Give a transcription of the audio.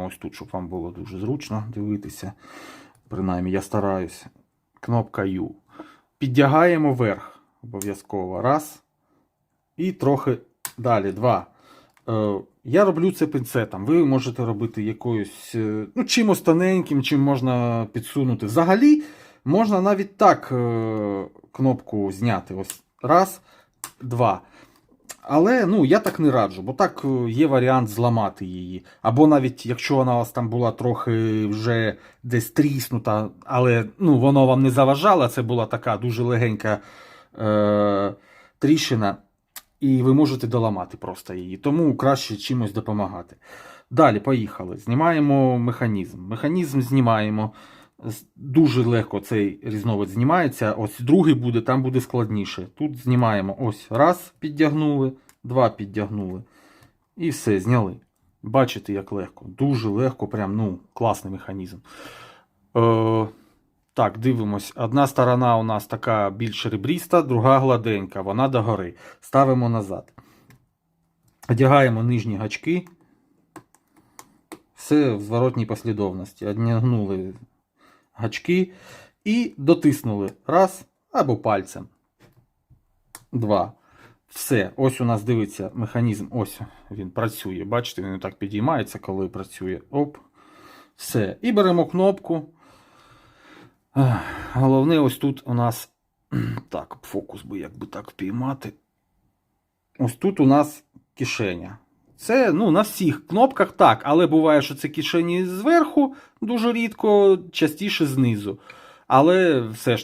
Ставимо ось тут, щоб вам було дуже зручно дивитися. Принаймні, я стараюся. Кнопка U. Підтягаємо вверх обов'язково. Раз. І трохи далі. Два. Е, я роблю це пінцетом. Ви можете робити якоюсь е, ну, чимось тоненьким, чим можна підсунути. Взагалі, можна навіть так е, кнопку зняти. Ось раз, два. Але ну, я так не раджу, бо так е, є варіант зламати її. Або навіть якщо вона у вас там була трохи вже десь тріснута, але ну, воно вам не заважало, це була така дуже легенька е, тріщина, і ви можете доламати просто її. Тому краще чимось допомагати. Далі, поїхали. Знімаємо механізм. Механізм знімаємо. Дуже легко цей різновид знімається. Ось другий буде, там буде складніше. Тут знімаємо ось раз, підтягнули, два підтягнули. І все, зняли. Бачите, як легко. Дуже легко, прям ну, класний механізм. Е, так, дивимось. Одна сторона у нас така більш ребріста, друга гладенька, вона догори. Ставимо назад. Одягаємо нижні гачки. Все в зворотній послідовності. Одягнули гачки і дотиснули. Раз або пальцем. Два. Все. Ось у нас дивиться механізм. Ось він працює. Бачите, він так підіймається, коли працює. Оп. Все. І беремо кнопку. Головне, ось тут у нас. Так, фокус би якби так впіймати. Ось тут у нас кишеня. Це ну, на всіх кнопках так, але буває, що це кишені зверху дуже рідко, частіше знизу. Але все ж